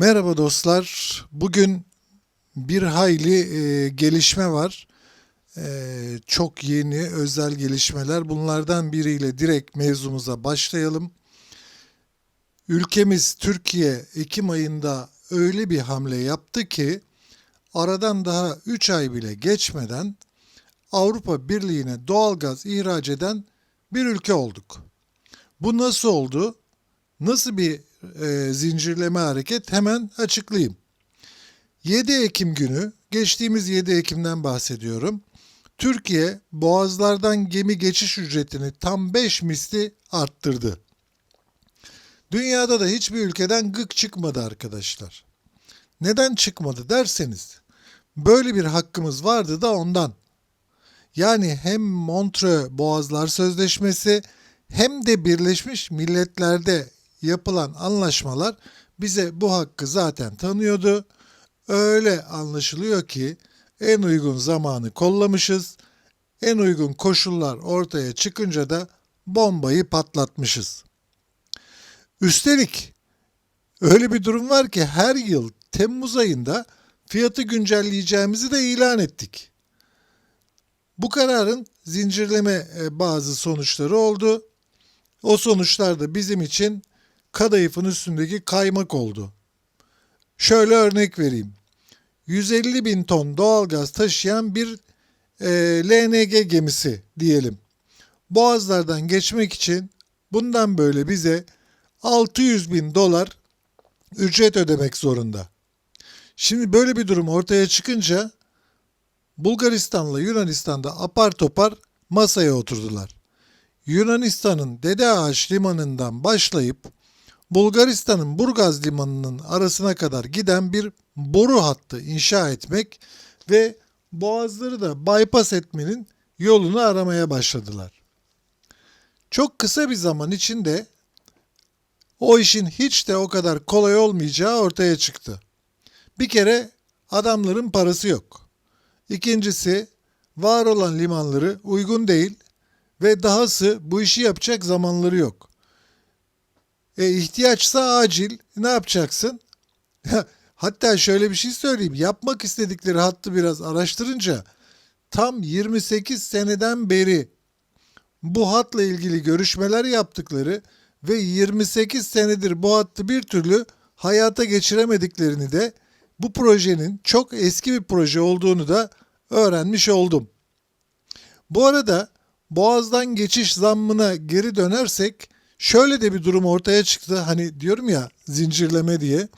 Merhaba dostlar. Bugün bir hayli e, gelişme var. E, çok yeni özel gelişmeler. Bunlardan biriyle direkt mevzumuza başlayalım. Ülkemiz Türkiye Ekim ayında öyle bir hamle yaptı ki aradan daha 3 ay bile geçmeden Avrupa Birliği'ne doğalgaz ihraç eden bir ülke olduk. Bu nasıl oldu? Nasıl bir e, zincirleme hareket hemen açıklayayım. 7 Ekim günü, geçtiğimiz 7 Ekim'den bahsediyorum. Türkiye boğazlardan gemi geçiş ücretini tam 5 misli arttırdı. Dünyada da hiçbir ülkeden gık çıkmadı arkadaşlar. Neden çıkmadı derseniz, böyle bir hakkımız vardı da ondan. Yani hem Montreux Boğazlar Sözleşmesi hem de Birleşmiş Milletler'de yapılan anlaşmalar bize bu hakkı zaten tanıyordu. Öyle anlaşılıyor ki en uygun zamanı kollamışız. En uygun koşullar ortaya çıkınca da bombayı patlatmışız. Üstelik öyle bir durum var ki her yıl Temmuz ayında fiyatı güncelleyeceğimizi de ilan ettik. Bu kararın zincirleme e, bazı sonuçları oldu. O sonuçlar da bizim için kadayıfın üstündeki kaymak oldu. Şöyle örnek vereyim. 150 bin ton doğalgaz taşıyan bir e, LNG gemisi diyelim. Boğazlardan geçmek için bundan böyle bize 600 bin dolar ücret ödemek zorunda. Şimdi böyle bir durum ortaya çıkınca Bulgaristan'la Yunanistan'da apar topar masaya oturdular. Yunanistan'ın Dede Ağaç limanından başlayıp Bulgaristan'ın Burgaz limanının arasına kadar giden bir boru hattı inşa etmek ve boğazları da bypass etmenin yolunu aramaya başladılar. Çok kısa bir zaman içinde o işin hiç de o kadar kolay olmayacağı ortaya çıktı. Bir kere adamların parası yok. İkincisi var olan limanları uygun değil ve dahası bu işi yapacak zamanları yok. E, ihtiyaçsa acil ne yapacaksın? Hatta şöyle bir şey söyleyeyim. Yapmak istedikleri hattı biraz araştırınca tam 28 seneden beri bu hatla ilgili görüşmeler yaptıkları ve 28 senedir bu hattı bir türlü hayata geçiremediklerini de bu projenin çok eski bir proje olduğunu da öğrenmiş oldum. Bu arada Boğaz'dan geçiş zammına geri dönersek şöyle de bir durum ortaya çıktı. Hani diyorum ya zincirleme diye.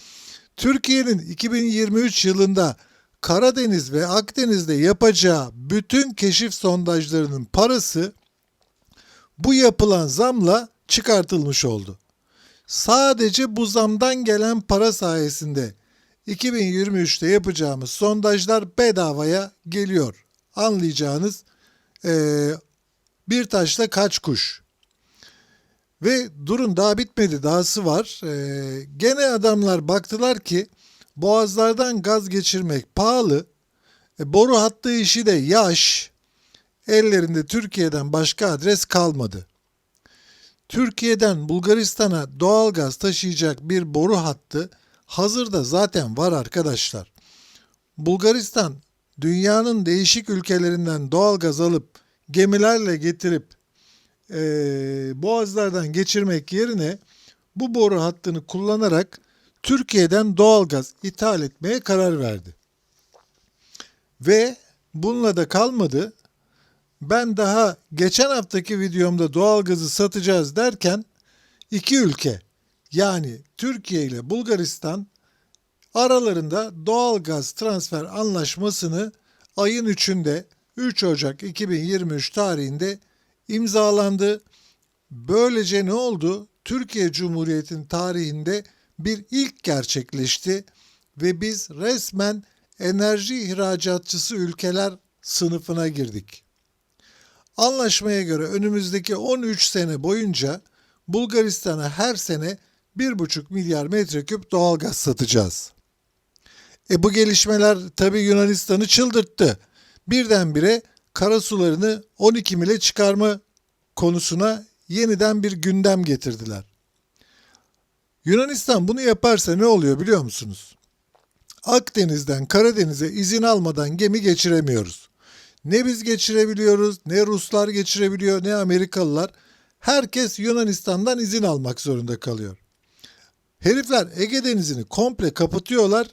Türkiye'nin 2023 yılında Karadeniz ve Akdeniz'de yapacağı bütün keşif sondajlarının parası bu yapılan zamla çıkartılmış oldu. Sadece bu zamdan gelen para sayesinde 2023'te yapacağımız sondajlar bedavaya geliyor. Anlayacağınız ee, bir taşla kaç kuş. Ve durun daha bitmedi dahası var. Ee, gene adamlar baktılar ki boğazlardan gaz geçirmek pahalı. E, boru hattı işi de yaş. Ellerinde Türkiye'den başka adres kalmadı. Türkiye'den Bulgaristan'a doğal gaz taşıyacak bir boru hattı hazırda zaten var arkadaşlar. Bulgaristan dünyanın değişik ülkelerinden doğal gaz alıp gemilerle getirip e, boğazlardan geçirmek yerine bu boru hattını kullanarak Türkiye'den doğalgaz ithal etmeye karar verdi. Ve bununla da kalmadı. Ben daha geçen haftaki videomda doğalgazı satacağız derken iki ülke yani Türkiye ile Bulgaristan aralarında doğalgaz transfer anlaşmasını ayın 3'ünde 3 Ocak 2023 tarihinde imzalandı. Böylece ne oldu? Türkiye Cumhuriyeti'nin tarihinde bir ilk gerçekleşti ve biz resmen enerji ihracatçısı ülkeler sınıfına girdik. Anlaşmaya göre önümüzdeki 13 sene boyunca Bulgaristan'a her sene 1,5 milyar metreküp doğalgaz satacağız. E bu gelişmeler tabi Yunanistan'ı çıldırttı. Birdenbire karasularını 12 mile çıkarma konusuna yeniden bir gündem getirdiler. Yunanistan bunu yaparsa ne oluyor biliyor musunuz? Akdeniz'den Karadeniz'e izin almadan gemi geçiremiyoruz. Ne biz geçirebiliyoruz, ne Ruslar geçirebiliyor, ne Amerikalılar. Herkes Yunanistan'dan izin almak zorunda kalıyor. Herifler Ege Denizi'ni komple kapatıyorlar.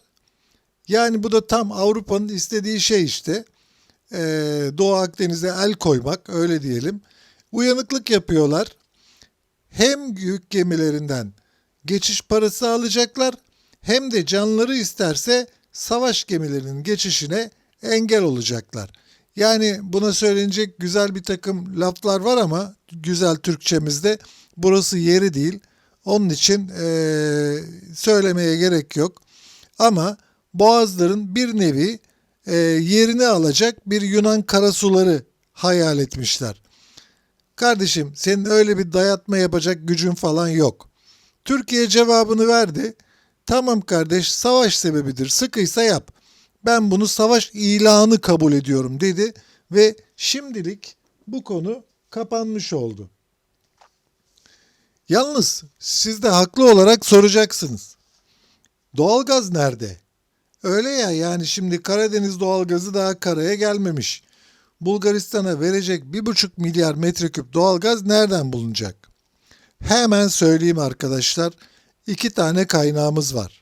Yani bu da tam Avrupa'nın istediği şey işte. Ee, Doğu Akdeniz'e el koymak öyle diyelim. Uyanıklık yapıyorlar. Hem yük gemilerinden geçiş parası alacaklar hem de canları isterse savaş gemilerinin geçişine engel olacaklar. Yani buna söylenecek güzel bir takım laflar var ama güzel Türkçemizde burası yeri değil. Onun için eee, söylemeye gerek yok. Ama Boğazların bir nevi eee, yerini alacak bir Yunan karasuları hayal etmişler. Kardeşim senin öyle bir dayatma yapacak gücün falan yok. Türkiye cevabını verdi. Tamam kardeş savaş sebebidir sıkıysa yap. Ben bunu savaş ilanı kabul ediyorum dedi ve şimdilik bu konu kapanmış oldu. Yalnız siz de haklı olarak soracaksınız. Doğalgaz nerede? Öyle ya yani şimdi Karadeniz doğalgazı daha karaya gelmemiş. Bulgaristan'a verecek 1,5 milyar metreküp doğalgaz nereden bulunacak? Hemen söyleyeyim arkadaşlar. iki tane kaynağımız var.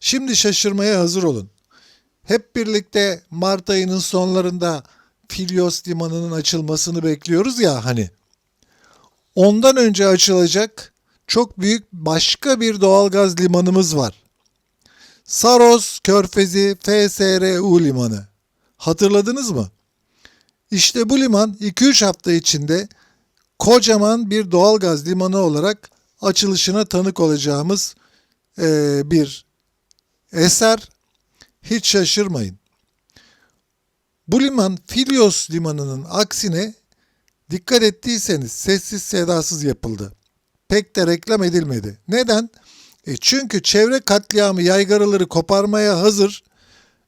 Şimdi şaşırmaya hazır olun. Hep birlikte Mart ayının sonlarında Filyos limanının açılmasını bekliyoruz ya hani. Ondan önce açılacak çok büyük başka bir doğalgaz limanımız var. Saros Körfezi FSRU limanı. Hatırladınız mı? İşte bu liman 2-3 hafta içinde kocaman bir doğalgaz limanı olarak açılışına tanık olacağımız eee, bir eser. Hiç şaşırmayın. Bu liman Filyos limanının aksine dikkat ettiyseniz sessiz sedasız yapıldı. Pek de reklam edilmedi. Neden? E çünkü çevre katliamı yaygaraları koparmaya hazır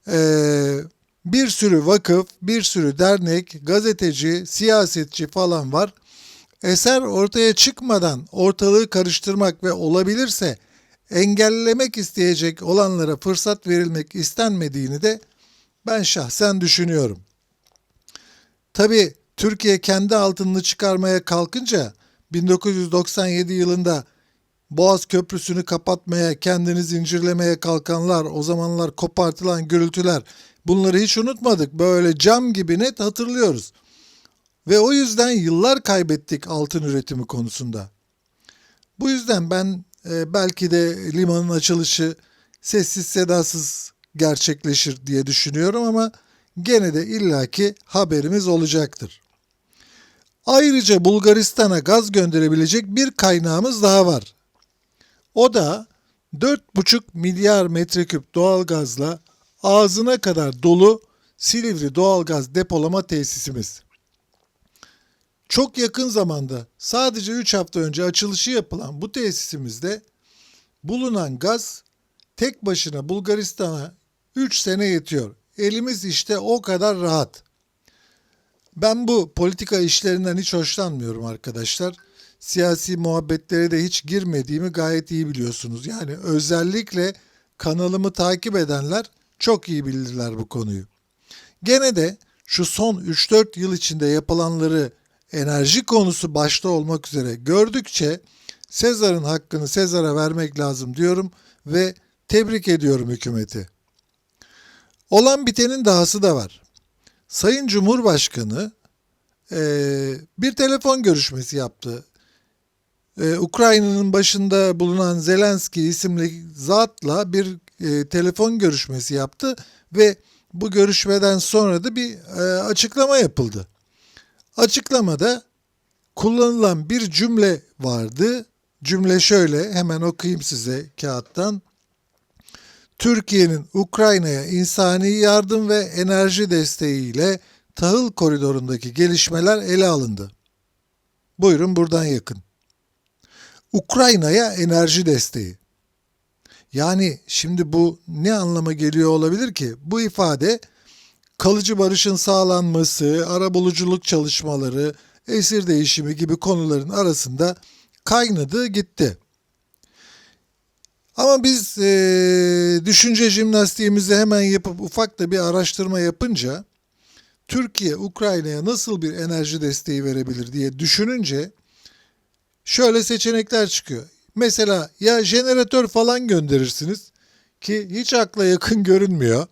eee, bir sürü vakıf, bir sürü dernek, gazeteci, siyasetçi falan var. Eser ortaya çıkmadan ortalığı karıştırmak ve olabilirse engellemek isteyecek olanlara fırsat verilmek istenmediğini de ben şahsen düşünüyorum. Tabii Türkiye kendi altınını çıkarmaya kalkınca 1997 yılında Boğaz Köprüsü'nü kapatmaya, kendini zincirlemeye kalkanlar, o zamanlar kopartılan gürültüler bunları hiç unutmadık. Böyle cam gibi net hatırlıyoruz. Ve o yüzden yıllar kaybettik altın üretimi konusunda. Bu yüzden ben e, belki de limanın açılışı sessiz sedasız gerçekleşir diye düşünüyorum ama gene de illaki haberimiz olacaktır. Ayrıca Bulgaristan'a gaz gönderebilecek bir kaynağımız daha var. O da 4,5 milyar metreküp doğalgazla ağzına kadar dolu Silivri doğalgaz depolama tesisimiz. Çok yakın zamanda sadece 3 hafta önce açılışı yapılan bu tesisimizde bulunan gaz tek başına Bulgaristan'a 3 sene yetiyor. Elimiz işte o kadar rahat. Ben bu politika işlerinden hiç hoşlanmıyorum arkadaşlar. Siyasi muhabbetlere de hiç girmediğimi gayet iyi biliyorsunuz. Yani özellikle kanalımı takip edenler çok iyi bilirler bu konuyu. Gene de şu son 3-4 yıl içinde yapılanları enerji konusu başta olmak üzere gördükçe Sezar'ın hakkını Sezar'a vermek lazım diyorum ve tebrik ediyorum hükümeti. Olan bitenin dahası da var. Sayın Cumhurbaşkanı eee, bir telefon görüşmesi yaptı. Eee, Ukrayna'nın başında bulunan Zelenski isimli zatla bir eee, telefon görüşmesi yaptı ve bu görüşmeden sonra da bir eee, açıklama yapıldı. Açıklamada kullanılan bir cümle vardı. Cümle şöyle hemen okuyayım size kağıttan. Türkiye'nin Ukrayna'ya insani yardım ve enerji desteğiyle tahıl koridorundaki gelişmeler ele alındı. Buyurun buradan yakın. Ukrayna'ya enerji desteği. Yani şimdi bu ne anlama geliyor olabilir ki? Bu ifade kalıcı barışın sağlanması, arabuluculuk çalışmaları, esir değişimi gibi konuların arasında kaynadı gitti. Ama biz eee, düşünce jimnastiğimizi hemen yapıp ufak da bir araştırma yapınca Türkiye Ukrayna'ya nasıl bir enerji desteği verebilir diye düşününce şöyle seçenekler çıkıyor. Mesela ya jeneratör falan gönderirsiniz ki hiç akla yakın görünmüyor.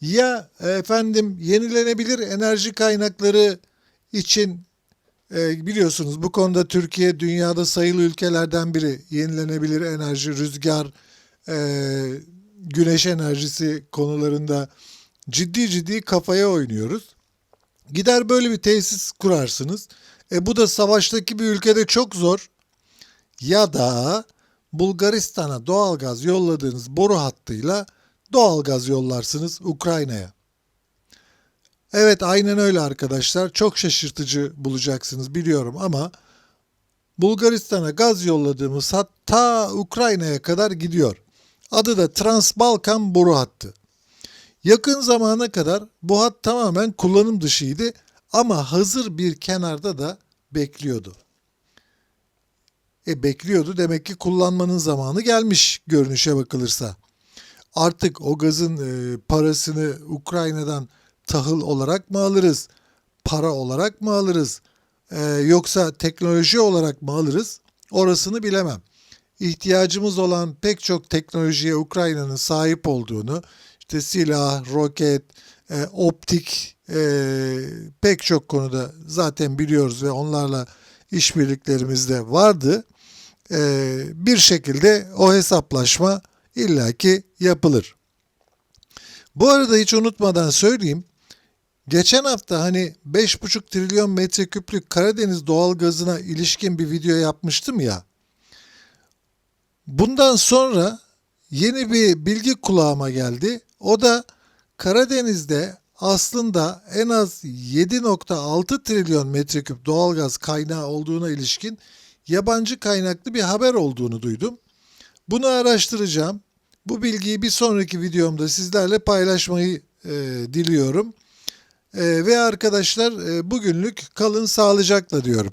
Ya efendim yenilenebilir enerji kaynakları için e, biliyorsunuz bu konuda Türkiye dünyada sayılı ülkelerden biri. Yenilenebilir enerji, rüzgar, e, güneş enerjisi konularında ciddi ciddi kafaya oynuyoruz. Gider böyle bir tesis kurarsınız. E bu da savaştaki bir ülkede çok zor. Ya da Bulgaristan'a doğalgaz yolladığınız boru hattıyla doğalgaz yollarsınız Ukrayna'ya. Evet aynen öyle arkadaşlar. Çok şaşırtıcı bulacaksınız biliyorum ama Bulgaristan'a gaz yolladığımız hat ta Ukrayna'ya kadar gidiyor. Adı da Transbalkan boru hattı. Yakın zamana kadar bu hat tamamen kullanım dışıydı ama hazır bir kenarda da bekliyordu. E bekliyordu demek ki kullanmanın zamanı gelmiş görünüşe bakılırsa. Artık o gazın e, parasını Ukrayna'dan tahıl olarak mı alırız? Para olarak mı alırız? E, yoksa teknoloji olarak mı alırız? Orasını bilemem. İhtiyacımız olan pek çok teknolojiye Ukrayna'nın sahip olduğunu, işte silah, roket, e, optik e, pek çok konuda zaten biliyoruz ve onlarla işbirliklerimiz de vardı. E, bir şekilde o hesaplaşma illaki yapılır. Bu arada hiç unutmadan söyleyeyim. Geçen hafta hani 5,5 trilyon metreküplük Karadeniz doğalgazına ilişkin bir video yapmıştım ya. Bundan sonra yeni bir bilgi kulağıma geldi. O da Karadeniz'de aslında en az 7.6 trilyon metreküp doğalgaz kaynağı olduğuna ilişkin yabancı kaynaklı bir haber olduğunu duydum. Bunu araştıracağım. Bu bilgiyi bir sonraki videomda sizlerle paylaşmayı e, diliyorum. E, ve arkadaşlar e, bugünlük kalın sağlıcakla diyorum.